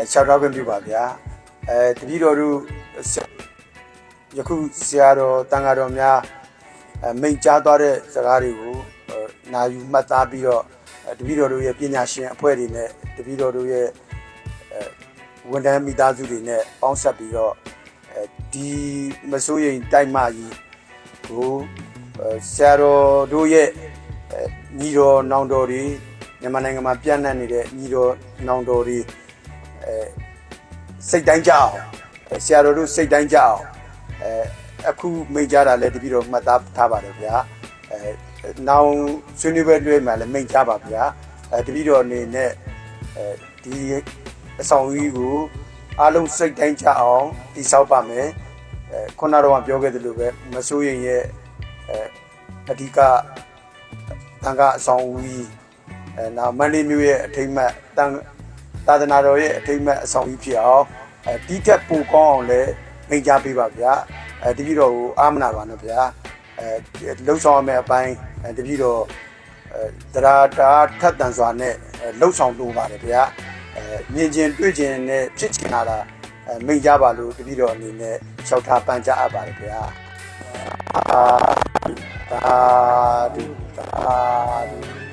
အဲရှောက်တော့ခွင့်ပြုပါဗျာအဲတပည့်တော်တို့ယခုဆရာတော်တန်ဃာတော်များအဲမိန့်ကြားသွားတဲ့စကားတွေကိုအဲနာယူမှတ်သားပြီးတော့အဲတပည့်တော်တို့ရဲ့ပညာရှင်အဖွဲ့တွေနဲ့တပည့်တော်တို့ရဲ့အဲဝန်ထမ်းမိသားစုတွေနဲ့ပေါင်းဆက်ပြီးတော့အဲဒီမစိုးရိမ်တိုက်မကြီးကိုအဲဆရာတော်တို့ရဲ့အဲညီတော်နောင်တော်တွေမြန်မာနိုင်ငံမှာပြန့်နှံ့နေတဲ့ညီတော်နောင်တော်တွေ အဲစိတ်တိုင်းကြအောင်အဲဆရာတော်တို့စိတ်တိုင်းကြအောင်အဲအခုမိန့်ကြတာလည်းတပည့်တော်မှတ်သားထားပါတယ်ဗျာအဲနောင်ဆွေးနွေးပွဲတွေမှာလည်းမိန့်ကြပါဗျာအဲတပည့်တော်အနေနဲ့အဲဒီအဆောင်ကြီးကိုအားလုံးစိတ်တိုင်းကြအောင်တည်ဆောက်ပါမယ်အဲခုနကတော့ပြောခဲ့သလိုပဲမစိုးရင်ရဲ့အဲအဓိကတန်ခါအဆောင်ကြီးအဲနောက်မန္တလေးမြို့ရဲ့အထိမ့်မှတ်တန် သာသနာတော်ရဲ့အထိမ့်မှတ်အဆောင်ကြီးဖြစ်အောင်အဲဒီထက်ပိုကောင်းအောင်လည်းမိန့်ကြားပေးပါဗျာအဲတပည့်တော်ကိုအာမနာပါနော်ဗျာအဲလှုပ်ဆောင်ရမယ့်အပိုင်းအဲတပည့်တော်အဲတရားတာထက်တန်စွာနဲ့အဲလှုပ်ဆောင်လို့ပါတယ်ဗျာအဲမြင်ချင်းတွေ့ချင်းနဲ့ဖြစ်ချင်လာတာအဲမိန့်ကြပါလို့တပည့်တော်အနေနဲ့လျှောက်ထားပန်ကြားအပ်ပါတယ်ဗျာအာသာဓုသာဓု